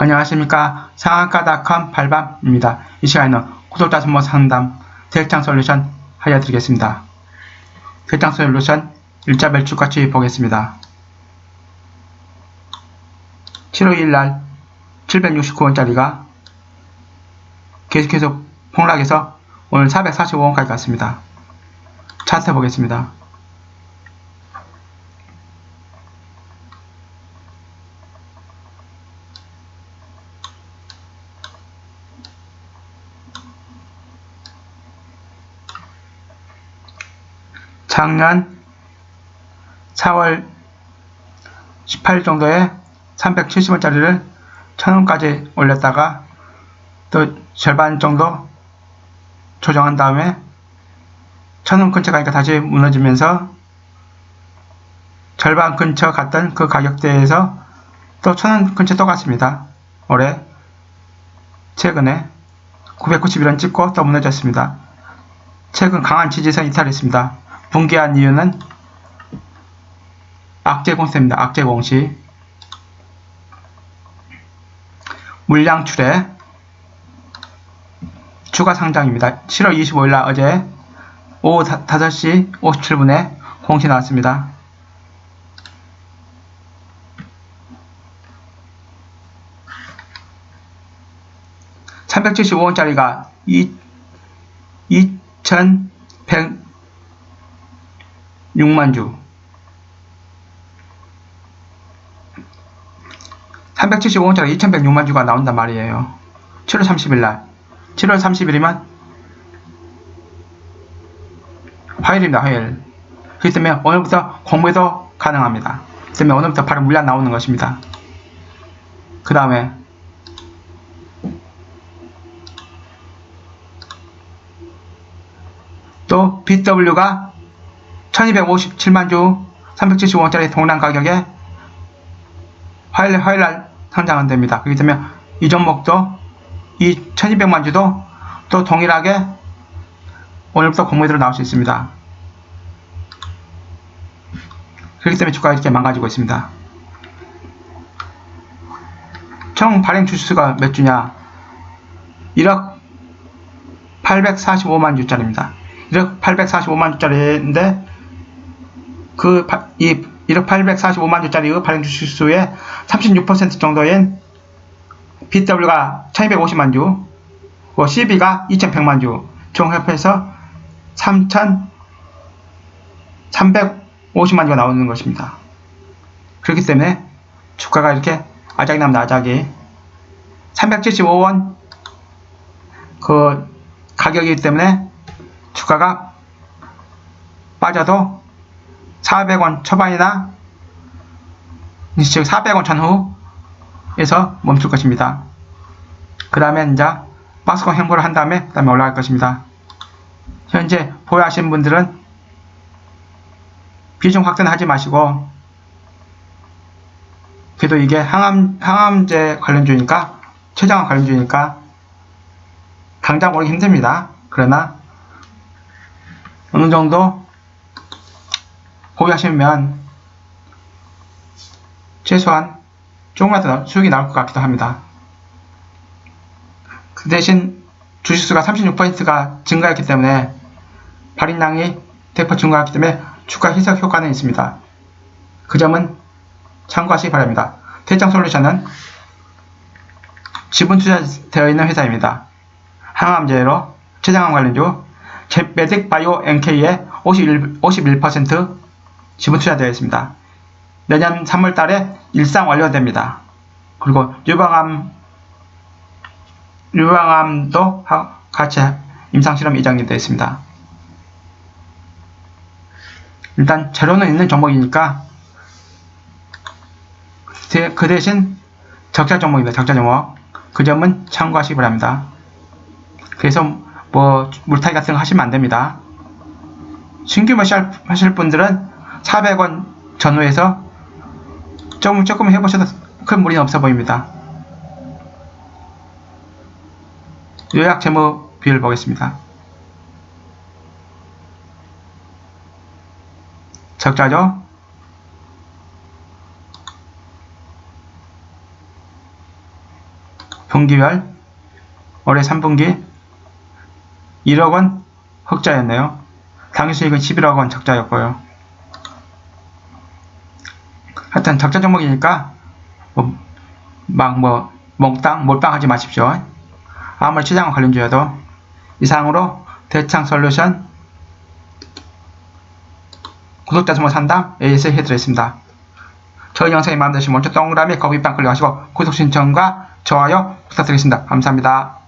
안녕하십니까 상한가닷컴 발밤입니다. 이 시간에는 구독자 선모 상담 대장 솔루션 알려드리겠습니다. 대장 솔루션 일자 매출가치 보겠습니다. 7월 1일 769원짜리가 계속해서 폭락해서 오늘 445원까지 갔습니다. 차트 보겠습니다. 작년 4월 18일 정도에 370원짜리를 1000원까지 올렸다가 또 절반 정도 조정한 다음에 1000원 근처 가니까 다시 무너지면서 절반 근처 갔던 그 가격대에서 또 1000원 근처 또 갔습니다. 올해 최근에 991원 찍고 또 무너졌습니다. 최근 강한 지지선 이탈했습니다. 붕괴한 이유는 악재 공세입니다. 악재 공시 물량 출에 추가 상장입니다. 7월 25일 날 어제 오후 5시 57분에 공시 나왔습니다. (375원짜리가) 2,100 6만 주. 375원짜리 2106만 주가 나온단 말이에요. 7월 30일 날. 7월 30일이면 화요일입니다. 화요일. 그렇기 때문에 오늘부터 공부도 가능합니다. 그렇기 때문에 오늘부터 바로 물량 나오는 것입니다. 그 다음에 또 BW가 1257만 주 375원짜리 동량 가격에 화요일, 화요일 날 상장은 됩니다. 그렇기 때문에 이 종목도 이 1200만 주도 또 동일하게 오늘부터 공모대로 나올 수 있습니다. 그렇기 때문에 주가가 이렇게 망가지고 있습니다. 총 발행 주수가 몇 주냐? 1억 845만 주짜리입니다. 1억 845만 주짜리인데 그, 이 1억 845만 주짜리 발행 주수의 36% 정도인 BW가 1250만 주, 그 CB가 2100만 주, 종합해서 3350만 주가 나오는 것입니다. 그렇기 때문에 주가가 이렇게 아작이 납니다, 아작이. 375원 그 가격이기 때문에 주가가 빠져도 400원 초반이나 즉 400원 전후에서 멈출 것입니다. 그 다음에 이제 박스권 행보를 한 다음에 그 다음에 올라갈 것입니다. 현재 보유하신 분들은 비중 확대하지 마시고 그래도 이게 항암, 항암제 관련주니까 최장암 관련주니까 당장 오르기 힘듭니다. 그러나 어느 정도 보유하시면 최소한 조금이라도 수익이 나올 것 같기도 합니다. 그 대신 주식수가 36%가 증가했기 때문에 발행량이 대폭 증가했기 때문에 주가 희석 효과는 있습니다. 그 점은 참고하시기 바랍니다. 대장 솔루션은 지분 투자되어 있는 회사입니다. 항암제로 최장암 관련주 메딕 바이오 NK의 51%, 51% 지분 투자되어 있습니다. 내년 3월 달에 일상 완료됩니다. 그리고 유방암, 유방암도 같이 임상실험 예정이 되어 있습니다. 일단 재료는 있는 종목이니까 그 대신 적자 종목입니다. 적자 종목. 그 점은 참고하시기 바랍니다. 그래서 뭐 물타기 같은 거 하시면 안 됩니다. 신규 매수할 하실 분들은 400원 전후에서 조금 조금 해보셔도 큰 무리는 없어 보입니다. 요약 재무 비율 보겠습니다. 적자죠? 분기별 올해 3분기 1억 원 흑자였네요. 당기수익은 11억 원 적자였고요. 하여튼 적자 종목이니까 뭐, 막뭐 몽땅 몰빵 하지 마십시오. 아무리 시장 관련주여도 이상으로 대창 솔루션 구독자 정보 상담 AS 해드렸습니다. 저희 영상이 마음에 드시면 먼저 동그라미 거기빵 클릭하시고 구독 신청과 좋아요 부탁드리겠습니다. 감사합니다.